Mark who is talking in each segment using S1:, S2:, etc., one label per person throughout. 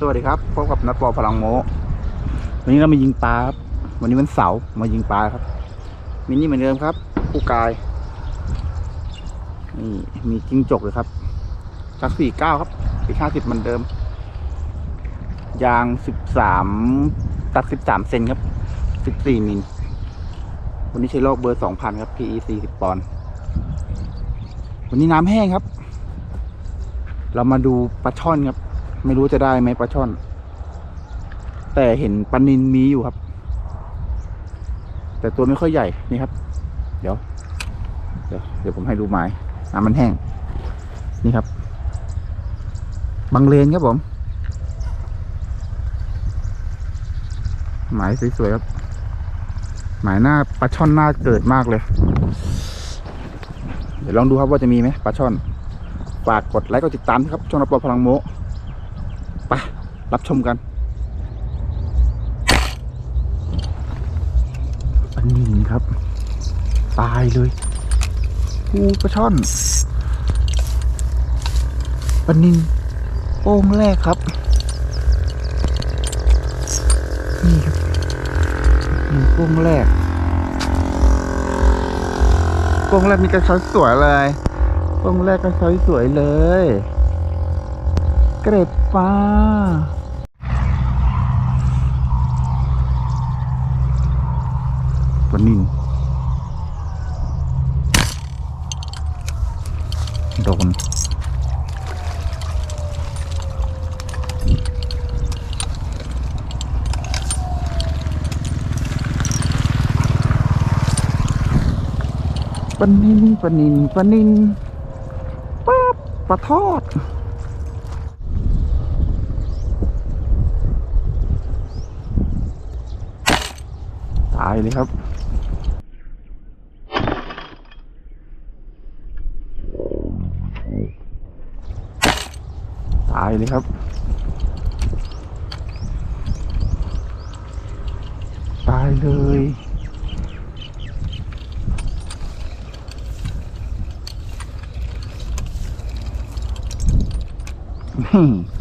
S1: สวัสดีครับพบกับนัดปอพลังโมวันนี้เรามายิงปลาครับวันนี้วันเสาร์มายิงปลาครับ มินี่เหมือนเดิมครับผู้กายนี่มีจิ้งจกเลยครับชักสี่เก้าครับปีห้าสิบเหมือนเดิม ยางสิบสามตัดสิบสามเซนครับสิบสี่มิลวันนี้ใช้ลอกเบอร์สองพันครับ PE สี่สิบปอนด์วันนี้น้ำแห้งครับ เรามาดูปลาช่อนครับ ไม่รู้จะได้ไหมปลาช่อน แต่เห็นปลานินมีอยู่ครับ แต่ตัวไม่ค่อยใหญ่นี่ครับ เดี๋ยว เดี๋ยวเดี๋ยวผมให้ดูหมายน้ำมันแห้ง นี่ครับ บางเลนครับผม หมายสวยๆครับ หมายหน้าปลาช่อนหน้าเกิดมากเลย เดี๋ยวลองดูครับว่าจะมีไหมปลาช่อนฝากกดไลค์กดติดตามครับช่องรับปอพลังโม ไปรับชมกันอันนี้ครับ ตายเลยปูปลาช่อนปลานินโป้งแรกครับนี่ครับนี่โป้งแรกโป้งแรกมีกระชับสวยเลยโป้งแรกกระชับสวยเลยเกร็ด ปลาปลานินโดนปลานินปลานินปลานินป๊าบปลาทอด ตาย เลยครับตายเลยครับ ตายเลย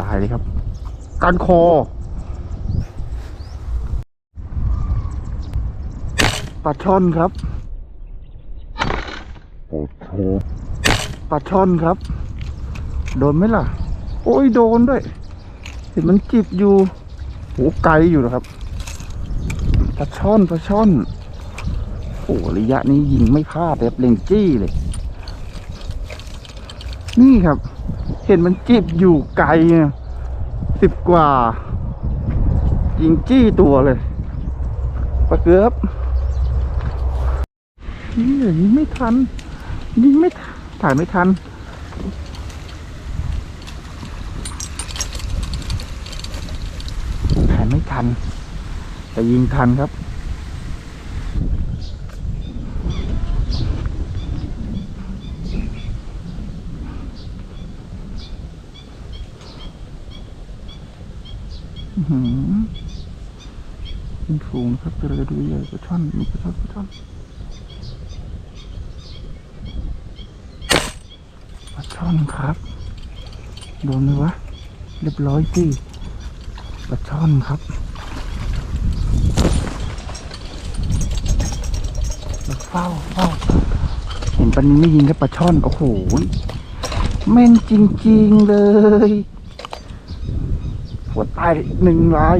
S1: ตายเลยครับ การคอ ปลาช่อนครับโอ้โหปลาช่อนครับ โดนไหมล่ะ โอ้ยโดนด้วยเห็นมันจิบอยู่โหไกลอยู่นะครับปลาช่อนปลาช่อนโอ้ระยะนี้ยิงไม่พลาดเลยครับเล็งจี้เลย นี่ครับ เห็นมันจีบอยู่ไก่สิบกว่า ยิงจี้ตัวเลยปลาเกือบ นี่ยิงไม่ทัน ยิงไม่ถ่ายไม่ทัน ถ่ายไม่ทัน แต่ยิงทันครับอื้อหือเป็นฝูงครับตัวระดูใหญ่ปลาช่อนมีปลาช่อนปลาช่อนปลา ช่อนครับโดนไหมวะเรียบร้อยสิปลาช่อนครับ เฝ้าเฝ้าเห็นปลานี้ไม่ยิงแค่ปลาช่อน โอ้โหแม่นจริง ๆ เลยหัวใต้หนึ่งลาย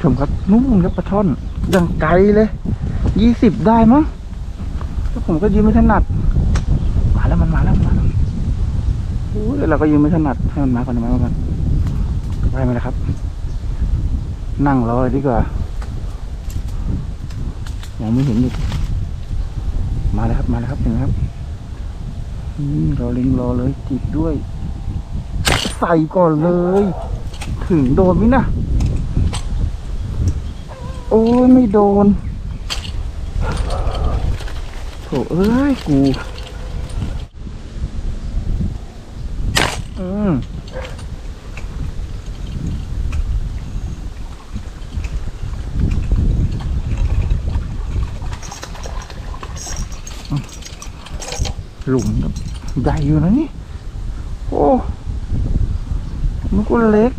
S1: ชมครับนู่นครับปลาช่อนยังไกลเลยยี่สิบได้มั้งแล้วผมก็ยืนไม่ถนัด มาแล้วมันมาแล้วมันมาแล้ว โอ้ยเราก็ยืนไม่ถนัดให้มันมาก่อนไหมาก่อนไปไหมละครับ นั่งรอเลยดีกว่ายังไม่เห็นอยู่มาแล้วครับมาแล้วครับเห็นไหมครับรอลิงรอเลยจีบด้วย ใส่ก่อนเลย ถึงโดนไหมนะโอ้ยไม่โดนโถเอ้ยกู อืมหลุมใหญ่อยู่นะนี่ โอ้มันก็เล็ก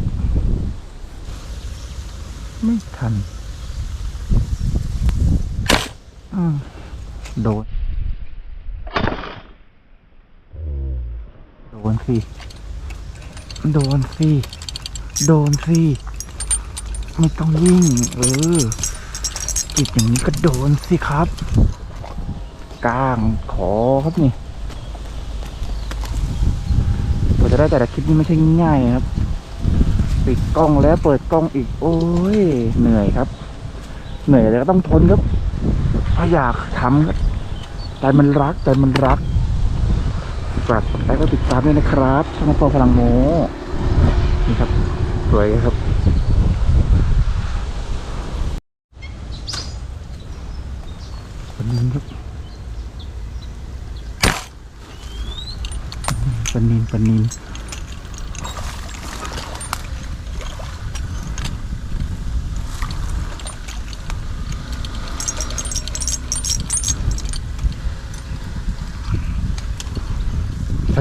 S1: ไม่ทันอืมโดน โดนสิ โดนสิ โดนสิ ไม่ต้องยิ่ง เออ จิตอย่างนี้ก็โดนสิครับกลางขอครับนี่กว่าจะได้แต่ละคลิปนี้ไม่ใช่ง่ายนะครับ ปิดกล้องแล้วเปิดกล้องอีก โอ้ย เหนื่อยครับ เหนื่อยแต่ก็ต้องทนครับ ถ้าอยากทำครับใจมันรักใจมันรัก ฝากกดไลค์กดติดตามด้วยนะครับช่องปอพลังโมนี่ครับ สวยครับปนินครับปนินปนิน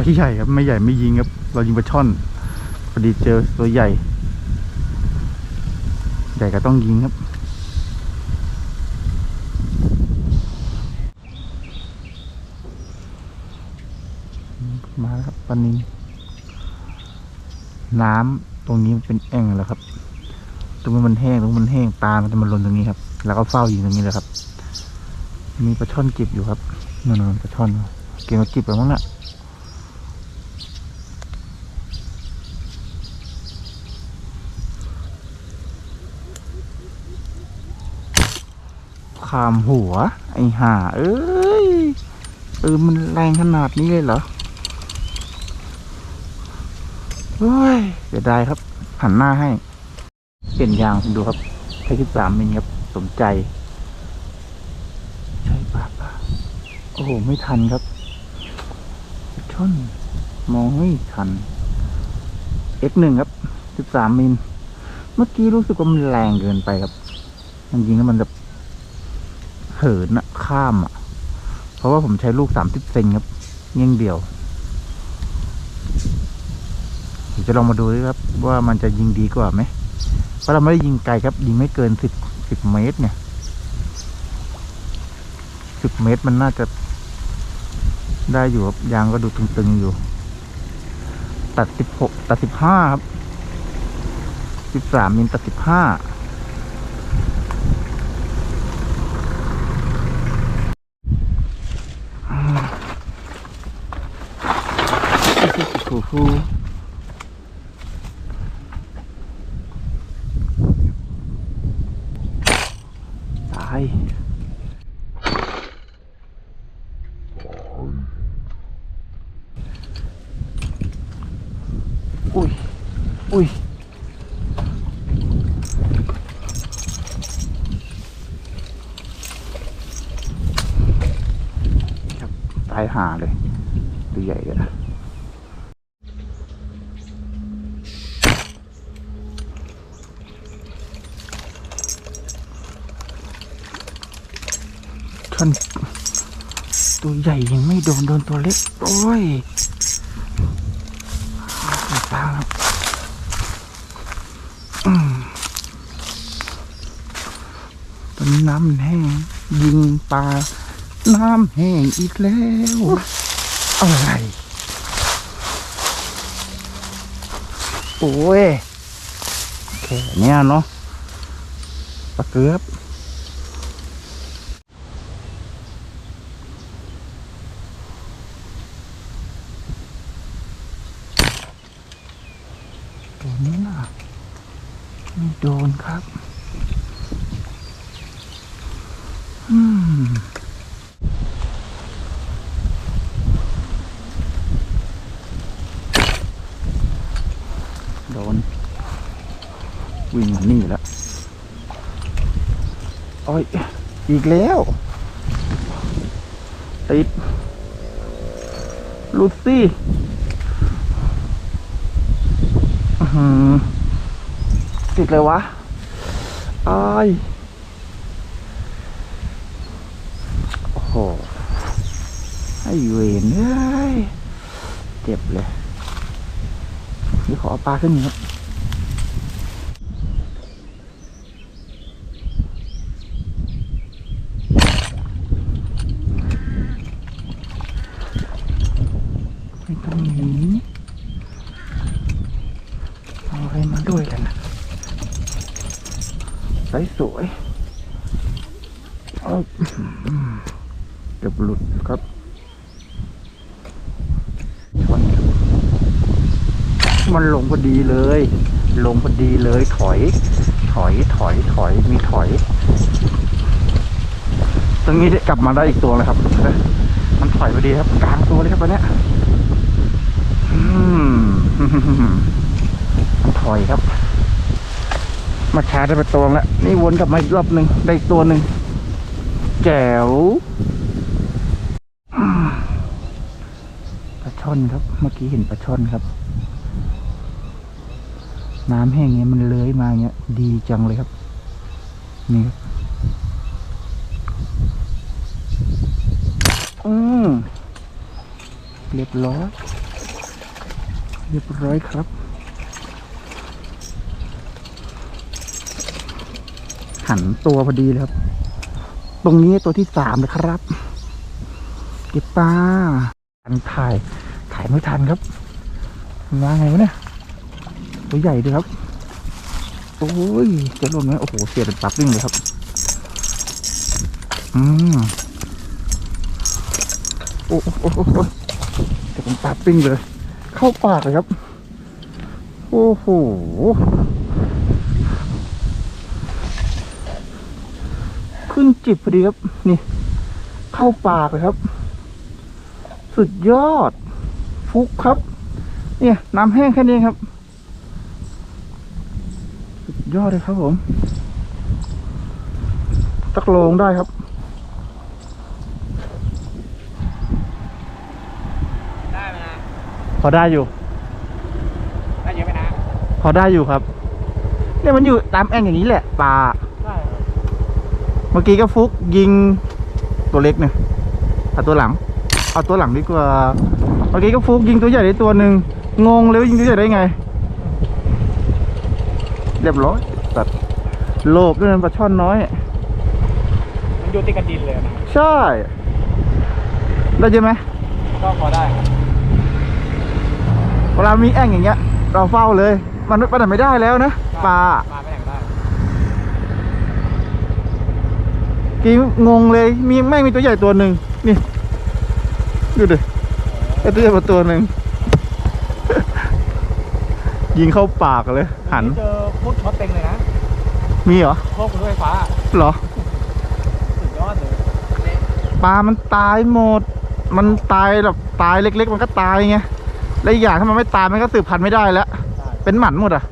S1: ไซส์ใหญ่ครับ ไม่ใหญ่ไม่ยิงครับ เรายิงปลาช่อนพอดีเจอตัวใหญ่ ใหญ่ก็ต้องยิงครับมาครับปลานินน้ำตรงนี้มันเป็นแอ่งแล้วครับ ตรงนี้มันแห้งตรงนี้มันแห้งปลามันจะมาลนตรงนี้ครับ แล้วก็เฝ้าอยิงตรงนี้เลยครับ มีปลาช่อนจิบอยู่ครับนั่นๆปลาช่อนเก่งกว่าจิบไปมั้งน่ะ ขามหัว ไอ้ห่า เอ้ย เออ มันแรงขนาดนี้เลยเหรอเฮ้ยเสียดายครับ หันหน้าให้ เปลี่ยนยางดูครับใช้ที่สามมิลครับ สมใจ ใช่ปะปะโอ้โห ไม่ทันครับชนมองไม่ทัน X หนึ่งครับสิบสามมิล เมื่อกี้รู้สึกว่ามันแรงเกินไปครับ มันยิงแล้วมันแบบ เหินอะข้ามอะเพราะว่าผมใช้ลูกสามสิบเซนครับเงี้ยงเดียวเดี๋ยวจะลองมาดูด้วยครับ ว่ามันจะยิงดีกว่าไหมเพราะเราไม่ได้ยิงไกลครับ ยิงไม่เกินสิบสิบเมตรเนี่ยสิบเมตรมันน่าจะได้อยู่ครับยางก็ดูตึงๆอยู่ ตัดสิบหกตัดสิบห้าครับสิบสามมิลตัดสิบห้า ฟูฟูตาย อุ้ย อุ้ย ครับตายหาเลยตัวใหญ่เลยท่านตัวใหญ่ยังไม่โดน โดนตัวเล็ก โอ้ยปลาครับอืม นนี้น้ำมันแห้ง ยิงปลา น้ำแห้งอีกแล้ว อะไร โอ้ยแค่เนี้ยเนาะปลาเกือบ ตัวนี้นะไม่โดนครับ อืม โดน วิ่งมานี่แล้วโอ้ยอีกแล้ว ติดลูซี่อื้อหือติดเลยวะอ้าย โอ้โหไอ้เวนเอ้ยเจ็บเลยนี่ขอเอาปลาขึ้นครับ วยสวยเอาเกือบหลุดครับชน มันลงพอดีเลย ลงพอดีเลยถอย ถอยถอยถอยมีถอย ตรงนี้กลับมาได้อีกตัวเลยครับมันถอยพอดีครับกลางตัวเลยครับตอนนี้อืมมันถอยครับ มาชาร์จได้ไปตัวแล้วนี่วนกลับมาอีกรอบหนึ่งได้อีกตัวหนึ่งแจ๋วปลาช่อนครับ เมื่อกี้เห็นปลาช่อนครับ น้ำแห้งเงี้ยมันเลื้อยมาเงี้ย ดีจังเลยครับ นี่ครับอืมเรียบร้อย เรียบร้อยครับ หันตัวพอดีเลยครับ ตรงนี้ตัวที่สามเลยครับ เก็บปลาทันถ่าย ถ่ายไม่ทันครับมาไงวะเนี่ย ตัวใหญ่ด้วยครับ โอ้ยจะลงไหมโอ้โหเสียเป็นปักวิ่งเลยครับ อืมโอ้โอ้โอ้จะเป็นปักวิ่งเลย เข้าปากเลยครับ โอ้โหขึ้นจิบพอดีครับ นี่ เข้าปากเลยครับ สุดยอด ฟุกครับ เนี่ย น้ำแห้งแค่นี้ครับ ยอดเลยครับผมตักโลงได้ครับ
S2: ได้ไหมนะ
S1: พอได้อยู่
S2: ได้เยอะไหมนะ
S1: พอได้อยู่ครับ เนี่ยมันอยู่ตามแอ่งอย่างนี้แหละปลา
S2: ได้ครับ
S1: เมื่อกี้ก็ฟุกยิงตัวเล็กเนี่ยเอาตัวหลัง เอาตัวหลังดีกว่า เมื่อกี้ก็ฟุกยิงตัวใหญ่ได้ตัวหนึ่งงงเลยว่ายิงตัวใหญ่ได้ไง เรียบร้อยตัดโลภด้วยนะปลาช่อนน้อย
S2: มันอยู่ติดกับดินเลยนะ
S1: ใช่ ได้เยอะไหม
S2: ก็พอได้ครับ
S1: เวลามีแอ่งอย่างเงี้ย เราเฝ้าเลย มันมันทำไม่ได้แล้วนะปลา
S2: ปลาไปไหนก็ได้
S1: กี้งงเลยมีไม่งมีตัวใหญ่ตัวหนึ่งนี่ดูดิไอ้ตัวใหญ่กว่าตัวหนึ่งยิงเข้าปากเลย หัน
S2: เจอ พวกช็อตเต็งเลยนะ
S1: มีเหรอ
S2: พวกรถไฟฟ้า
S1: เหรอ
S2: สุดยอดเลย
S1: ปลามันตายหมด มันตายแบบตายเล็ก ๆ มันก็ตายไง แล้วอีกอย่างถ้ามันไม่ตายมันก็สืบพันธุ์ไม่ได้แล้ว
S2: ได้
S1: เป็นหมันหมดอะ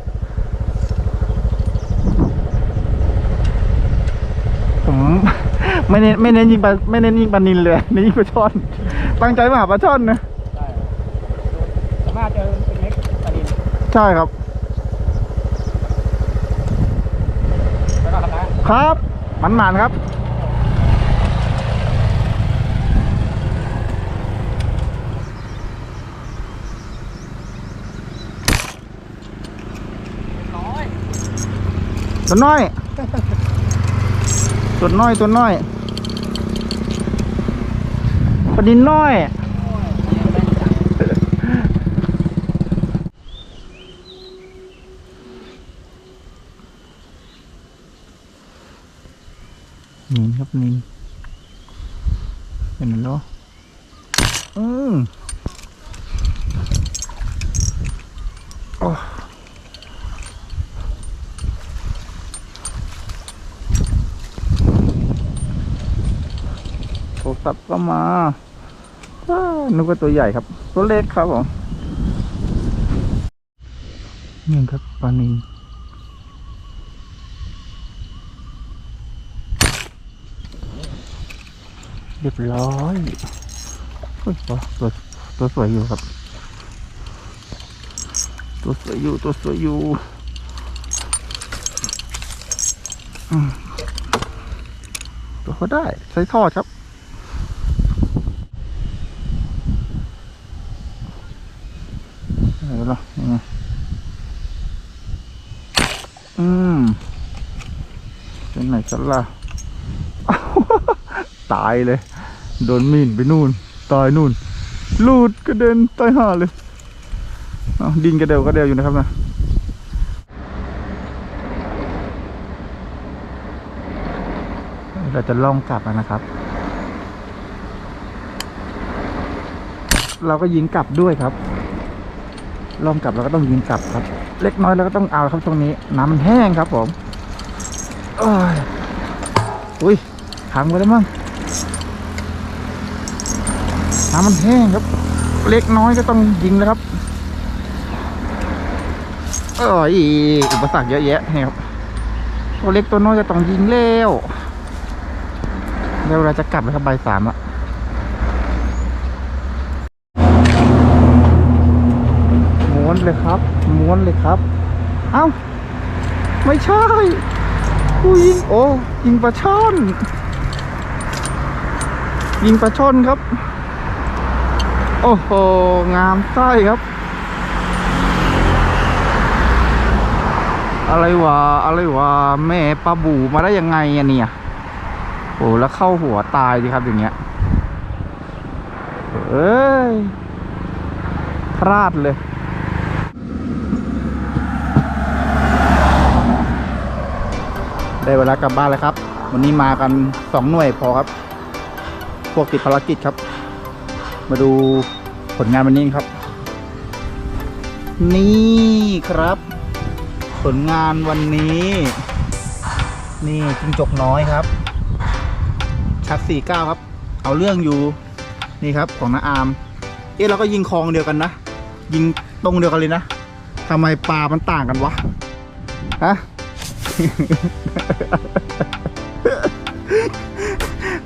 S1: ผมไม่เน้นไม่เน้นยิงปลาไม่เน้นยิงปลานินเลยเน้นยิงปลาช่อน ตั้งใจมาหาปลาช่อนนะ
S2: ได้ครับสามารถเจอเป็นเล็กปลาดิน
S1: ใช่ครับ
S2: แล้วก็ทำนะ ครับ
S1: มันหมานครับ
S2: น้อย
S1: ตัวน้อย ตัวน้อยตัวน้อยปลาดินน้อย นินครับนินเป็นไงล่ะอืมโอ้โทร ศัพท์ก็มานึกว่าตัวใหญ่ครับ ตัวเล็กครับผมนี่ครับปลานินเรียบร้อยตัวตัวตัวสวยอยู่ครับ ตัวสวยอยู่ตัวสวยอยู่อืมตัวเขาได้ใช้ท่อครับ อะไรล่ะยังไงอืม ฉันล่ะ ตายเลย โดนมีนไปนู่น ตายนู่น ลูดกระเด็นตายห่าเลยดินกระเดวกระเดวอยู่นะครับนะเราจะล่องกลับนะครับ เราก็ยิงกลับด้วยครับ ล่องกลับเราก็ต้องยิงกลับครับ เล็กน้อยเราก็ต้องเอาครับตรงนี้ น้ำมันแห้งครับผม อุ้ยพังไปแล้วมั้งน้ำมันแห้งครับ เล็กน้อยก็ต้องยิงแล้วครับเอออีอุปสรรคเยอะแยะนี่ครับตัวเล็กตัวน้อยจะต้องยิงเร็วเร็วเราจะกลับแล้วครับใบสามละม้วนเลยครับ ม้วนเลยครับ เอ้า ไม่ใช่ กูยิงโอ้ยิงปลาช่อน ยิงปลาช่อนครับ โอ้โห งามไส้ครับ อะไรวะ อะไรวะ แม่ปลาบูมาได้ยังไงอะเนี่ย โอ้แล้วเข้าหัวตายดีครับอย่างเงี้ย เอ้ย พลาดเลย ได้เวลากลับบ้านแล้วครับ วันนี้มากันสองหน่วยพอครับ พวกติดภารกิจครับ มาดูผลงานวันนี้ครับ นี่ครับ ผลงานวันนี้ นี่จิงจกน้อยครับ ชักสี่เก้าครับ เอาเรื่องอยู่นี่ครับของน้าอามเอ๊ะเราก็ยิงคลองเดียวกันนะ ยิงตรงเดียวกันเลยนะทำไมปลามันต่างกันวะฮะ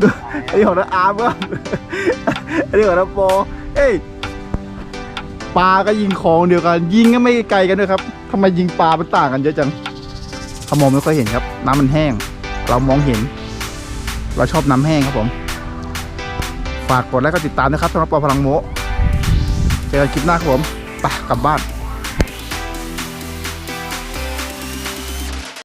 S1: ดูอันนี้ของน้าอาร์มก็อันนี้ของน้าโปเอ้ยปลาก็ยิงของเดียวกัน ยิงก็ไม่ไกลกันด้วยครับทำไมยิงปลามันต่างกันเยอะจังเขามองไม่ค่อยเห็นครับ น้ำมันแห้ง เรามองเห็น เราชอบน้ำแห้งครับผม ฝากกดไลค์กดติดตามนะครับสำหรับปอพลังโมเจอกันคลิปหน้าครับผมไปกลับบ้าน